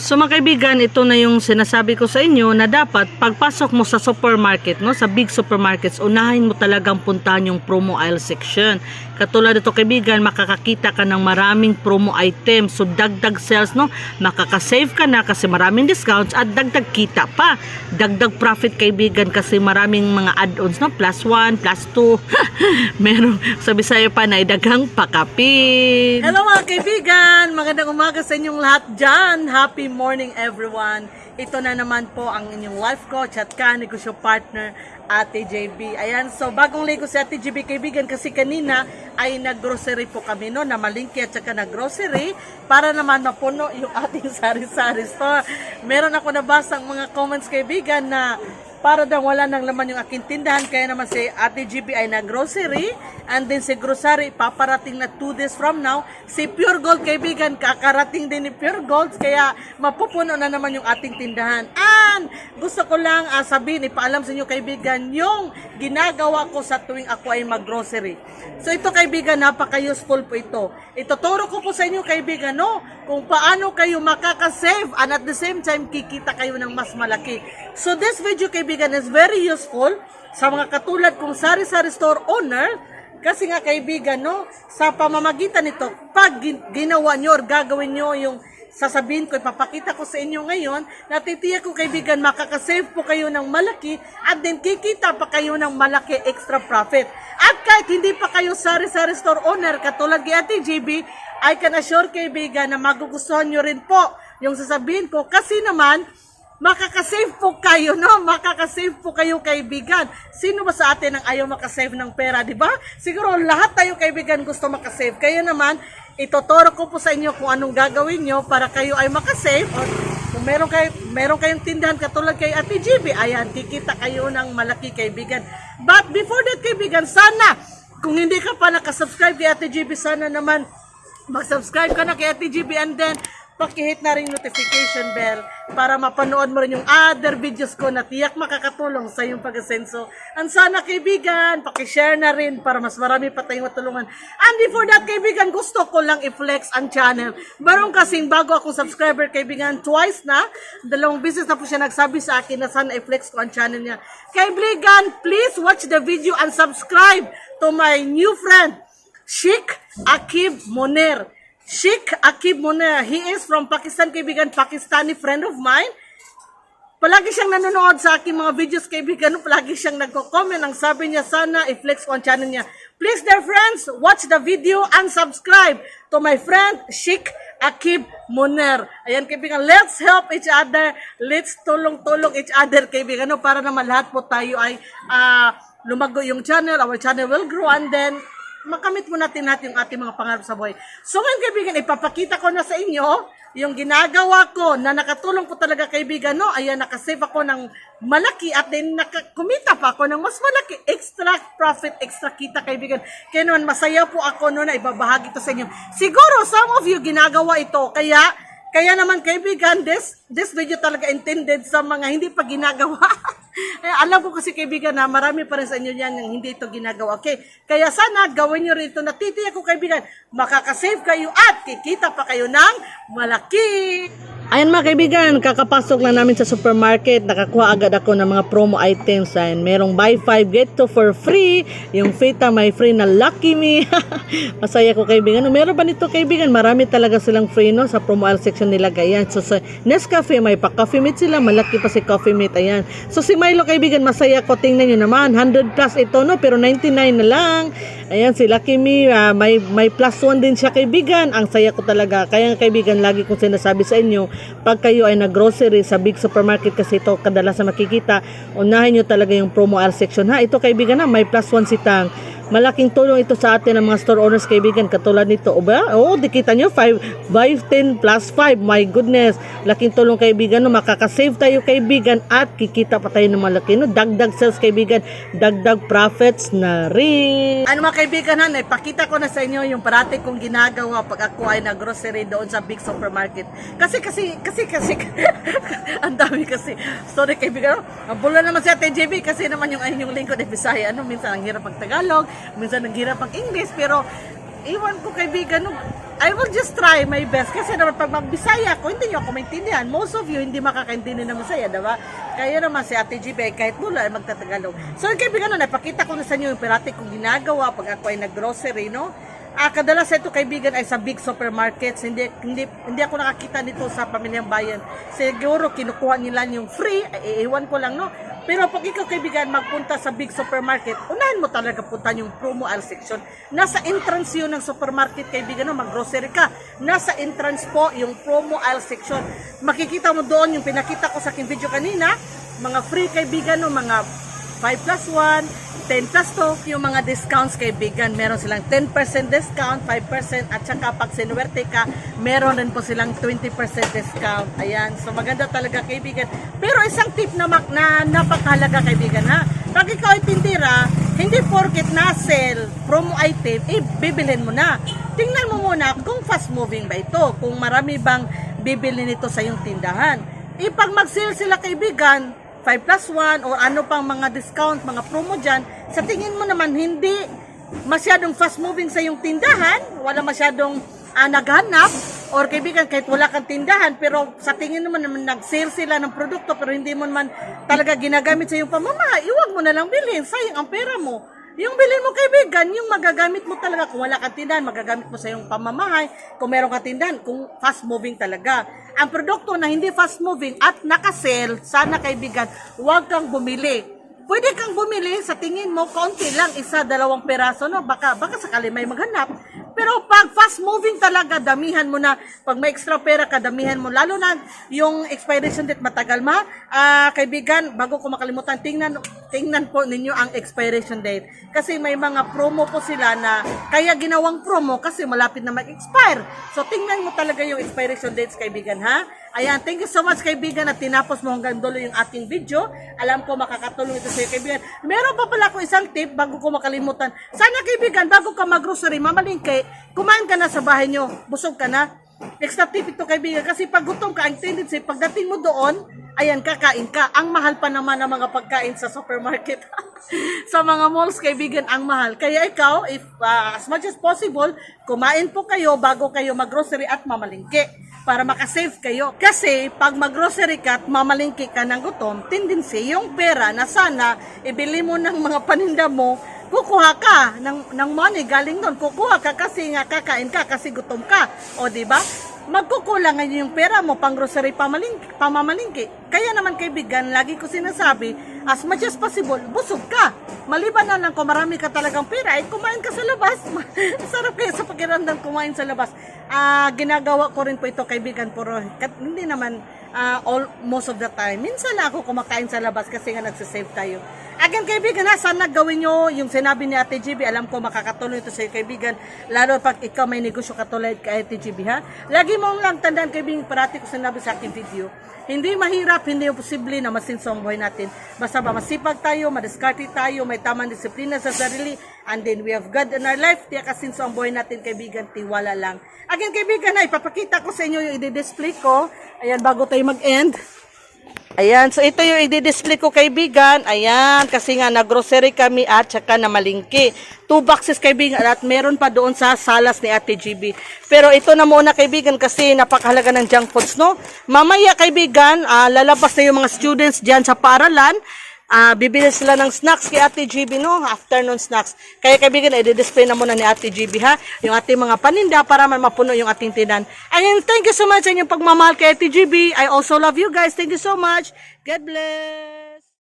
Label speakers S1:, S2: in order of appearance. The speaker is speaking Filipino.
S1: So mga kaibigan, ito na yung sinasabi ko sa inyo na dapat pagpasok mo sa supermarket, no, sa big supermarkets, unahin mo talagang puntahan yung promo aisle section. Katulad ito kaibigan, makakakita ka ng maraming promo items. So dagdag sales, no, makakasave ka na kasi maraming discounts at dagdag kita pa. Dagdag profit kaibigan kasi maraming mga add-ons, no, plus 1, plus 2. Meron sa Bisaya pa na idagang pakapin. Hello mga kaibigan! Magandang umaga sa inyong lahat dyan. Happy morning everyone. Ito na naman po ang inyong life coach at ka-negosyo partner, Ate JB. Ayan, so bagong ligo si Ate JB kaibigan kasi kanina ay nag-grocery po kami no, na malingki at saka nag-grocery para naman mapuno yung ating sari-sari store. Meron ako nabasang mga comments kaibigan na para daw wala nang laman yung aking tindahan kaya naman si Ate GB ay nag-grocery and then si grocery paparating na 2 days from now si Pure Gold kaibigan kakarating din ni Pure Gold kaya mapupuno na naman yung ating tindahan and gusto ko lang uh, sabihin ipaalam sa inyo kaibigan yung ginagawa ko sa tuwing ako ay mag-grocery. So ito kaibigan napaka-useful po ito. Ituturo ko po sa inyo kaibigan no kung paano kayo makaka-save and at the same time kikita kayo ng mas malaki. So this video kaibigan is very useful sa mga katulad kong sari-sari store owner. Kasi nga kaibigan no sa pamamagitan nito pag gin- ginawa nyo or gagawin nyo yung sasabihin ko, ipapakita ko sa inyo ngayon, natitiyak ko kaibigan, makakasave po kayo ng malaki at then kikita pa kayo ng malaki extra profit. At kahit hindi pa kayo sari-sari store owner, katulad kay Ate JB, I can assure kaibigan na magugustuhan nyo rin po yung sasabihin ko kasi naman, makakasave po kayo, no? Makakasave po kayo, kaibigan. Sino ba sa atin ang ayaw makasave ng pera, di ba? Siguro lahat tayo, kaibigan, gusto makasave. Kayo naman, itotoro ko po sa inyo kung anong gagawin nyo para kayo ay makasave. O, kung meron, kayo, meron kayong tindahan katulad kay Ate GB, ayan, kikita kayo ng malaki, kaibigan. But before that, kaibigan, sana, kung hindi ka pa nakasubscribe kay Ate GB, sana naman mag-subscribe ka na kay Ate GB and then pakihit na rin notification bell para mapanood mo rin yung other videos ko na tiyak makakatulong sa iyong pag-asenso. And sana kaibigan, pakishare na rin para mas marami pa tayong matulungan. And before that kaibigan, gusto ko lang i-flex ang channel. Baron kasing bago akong subscriber kaibigan, twice na, dalawang beses na po siya nagsabi sa akin na sana i-flex ko ang channel niya. Kaibigan, please watch the video and subscribe to my new friend, Sheikh Akib Moner. Sheikh Akib Moner. He is from Pakistan, kaibigan. Pakistani friend of mine. Palagi siyang nanonood sa aking mga videos, kaibigan. Palagi siyang nagko-comment. Ang sabi niya, sana i-flex ang channel niya. Please, dear friends, watch the video and subscribe to my friend, Sheikh Akib Moner. Ayan, kaibigan. Let's help each other. Let's tulong-tulong each other, kaibigan. No? Para naman lahat po tayo ay ah, lumago yung channel. Our channel will grow and then makamit mo natin natin yung ating mga pangarap sa buhay. So ngayon kaibigan, ipapakita ko na sa inyo yung ginagawa ko na nakatulong po talaga kaibigan, no? Ayan, nakasave ako ng malaki at then nakakumita pa ako ng mas malaki. Extra profit, extra kita kaibigan. Kaya naman masaya po ako no na ibabahagi to sa inyo. Siguro some of you ginagawa ito, kaya kaya naman kaibigan, this, this video talaga intended sa mga hindi pa ginagawa. Eh, alam ko kasi kaibigan na marami pa rin sa inyo yan yung hindi ito ginagawa. Okay? Kaya sana gawin nyo rin ito. Natitiyak ko kaibigan, makakasave kayo at kikita pa kayo ng malaki. Ayan mga kaibigan, kakapasok lang namin sa supermarket. Nakakuha agad ako ng mga promo items. Ayan, merong buy 5, get 2 for free. Yung Fita may free na Lucky Me. Masaya ko kaibigan. Meron ba nito kaibigan? Marami talaga silang free no sa promo aisle section nila. Ayan, so sa Nescafe may pa coffee meat sila. Malaki pa si coffee meat. Ayan. So si Milo kaibigan, masaya ko. Tingnan nyo naman, 100 plus ito no, pero 99 na lang. Ayan, si Lucky Me, ah, may, may plus 1 din siya kaibigan. Ang saya ko talaga. Kaya kaibigan, lagi kong sinasabi sa inyo, pag kayo ay nag-grocery sa big supermarket kasi ito kadalasan makikita, unahin nyo talaga yung promo aisle section. Ha, ito kaibigan na, may plus 1 si Tang. Malaking tulong ito sa atin ng mga store owners kaibigan katulad nito. O ba? Oo, di kita nyo 5, 5, 10 plus 5. My goodness. Laking tulong kaibigan. No? Makakasave tayo kaibigan at kikita pa tayo ng malaki. No? Dagdag sales kaibigan. Dagdag profits na rin. Ano mga kaibigan ha? Ipakita ko na sa inyo yung parati kong ginagawa pag ako ay nag-grocery doon sa big supermarket. Kasi kasi kasi kasi ang dami kasi. Sorry kaibigan. Ang bula naman si Ate JB kasi naman yung yung lingkod ay Bisaya. Ano minsan ang hirap pag Tagalog, minsan ang hirap pag English pero iwan ko kaibigan no, I will just try my best kasi naman pag magbisaya ko, hindi nyo ako maintindihan. Most of you hindi makakaintindi ng Bisaya, diba? Kaya naman si Ate GB, kahit mula ay magtatagalog. So, kaibigan, no, napakita ko na sa inyo yung pirate kong ginagawa pag ako ay nag-grocery, no? Ah, kadalasan ito kaibigan ay sa big supermarkets. Hindi hindi hindi ako nakakita nito sa pamilyang bayan. Siguro kinukuha nila yung free, ay, iiwan ko lang no. Pero pag ikaw kaibigan magpunta sa big supermarket, unahan mo talaga punta yung promo aisle section. Nasa entrance yun ng supermarket kaibigan no, mag-grocery ka. Nasa entrance po yung promo aisle section. Makikita mo doon yung pinakita ko sa aking video kanina, mga free kaibigan no, mga 5 plus 1, 10 plus 2, yung mga discounts kaibigan, meron silang 10% discount, 5% at saka pag sinuwerte ka, meron rin po silang 20% discount. Ayan, so maganda talaga kaibigan. Pero isang tip na, mak- na napakahalaga kaibigan ha, pag ikaw ay tindira, hindi porket na sell promo item, eh bibilhin mo na. Tingnan mo muna kung fast moving ba ito, kung marami bang bibili nito sa iyong tindahan. Eh pag mag-sale sila kaibigan, 5 plus 1 o ano pang mga discount, mga promo dyan, sa tingin mo naman hindi masyadong fast moving sa iyong tindahan, wala masyadong ah, naghanap, or kaibigan kahit wala kang tindahan, pero sa tingin mo naman nag-sale sila ng produkto pero hindi mo naman talaga ginagamit sa iyong pamamahay, iwag mo na lang bilhin, sayang ang pera mo. Yung bilhin mo kaibigan, yung magagamit mo talaga, kung wala kang tindahan, magagamit mo sa iyong pamamahay, kung meron kang tindahan, kung fast moving talaga. Ang produkto na hindi fast moving at nakasale, sana kaibigan, huwag kang bumili. Pwede kang bumili sa tingin mo, konti lang, isa, dalawang peraso, no? Baka, baka sakali may maghanap. Pero pag fast moving talaga, damihan mo na. Pag may extra pera ka, damihan mo. Lalo na yung expiration date matagal ma. Ah, kaibigan, bago ko makalimutan, tingnan, tingnan po ninyo ang expiration date. Kasi may mga promo po sila na kaya ginawang promo kasi malapit na mag-expire. So tingnan mo talaga yung expiration dates kaibigan ha. Ayan, thank you so much kaibigan at tinapos mo hanggang dulo yung ating video. Alam ko makakatulong ito sa kaibigan. Meron pa pala ako isang tip bago ko makalimutan. Sana kaibigan, bago ka mag-grocery, mamalingke, kumain ka na sa bahay nyo. Busog ka na. Extra tip ito kaibigan kasi pag gutom ka, ang tendency, pagdating mo doon, ayan, kakain ka. Ang mahal pa naman ng mga pagkain sa supermarket. sa mga malls, kaibigan, ang mahal. Kaya ikaw, if uh, as much as possible, kumain po kayo bago kayo mag-grocery at mamalingke para makasave kayo. Kasi pag mag-grocery ka at mamalingki ka ng gutom, tendency yung pera na sana ibili mo ng mga paninda mo, kukuha ka ng, ng money galing doon. Kukuha ka kasi nga kakain ka kasi gutom ka. O di ba? Magkukulang ngayon yung pera mo pang grocery pamaling, pamamalingki. Kaya naman kaibigan, lagi ko sinasabi, as much as possible, busog ka. Maliban na lang kung marami ka talagang pera, ay kumain ka sa labas. Sarap kaya sa pakiramdam kumain sa labas. Ah, ginagawa ko rin po ito kaibigan, pero hindi naman ah, all, most of the time. Minsan lang ako kumakain sa labas kasi nga nagsisave tayo. Again, kaibigan ha, sana gawin nyo yung sinabi ni Ate GB. Alam ko makakatulong ito sa iyo, kaibigan. Lalo pag ikaw may negosyo katulad kay Ate GB ha. Lagi mo lang tandaan, kaibigan, parati ko sinabi sa aking video. Hindi mahirap, hindi posible na masinso ang buhay natin. Basta ba masipag tayo, madiskarte tayo, may tamang disiplina sa sarili, and then we have God in our life, tiyak kasinso ang buhay natin, kaibigan, tiwala lang. Again, kaibigan, ha, ipapakita ko sa inyo yung i-display ko. Ayan, bago tayo mag-end. Ayan, so ito yung i-display ko kaibigan. Ayan, kasi nga nag-grocery kami at saka na malingki. Two boxes kaibigan at meron pa doon sa salas ni Ate GB. Pero ito na muna kaibigan kasi napakahalaga ng junk foods, no? Mamaya kaibigan, ah, lalabas na yung mga students dyan sa paaralan. Ah, bibili sila ng snacks kay Ate GB, no? Afternoon snacks. Kaya kaibigan, i-display na muna ni Ate GB, ha? Yung ating mga paninda para may mapuno yung ating tinan. Ayun, thank you so much sa inyong pagmamahal kay Ate GB. I also love you guys. Thank you so much. God bless.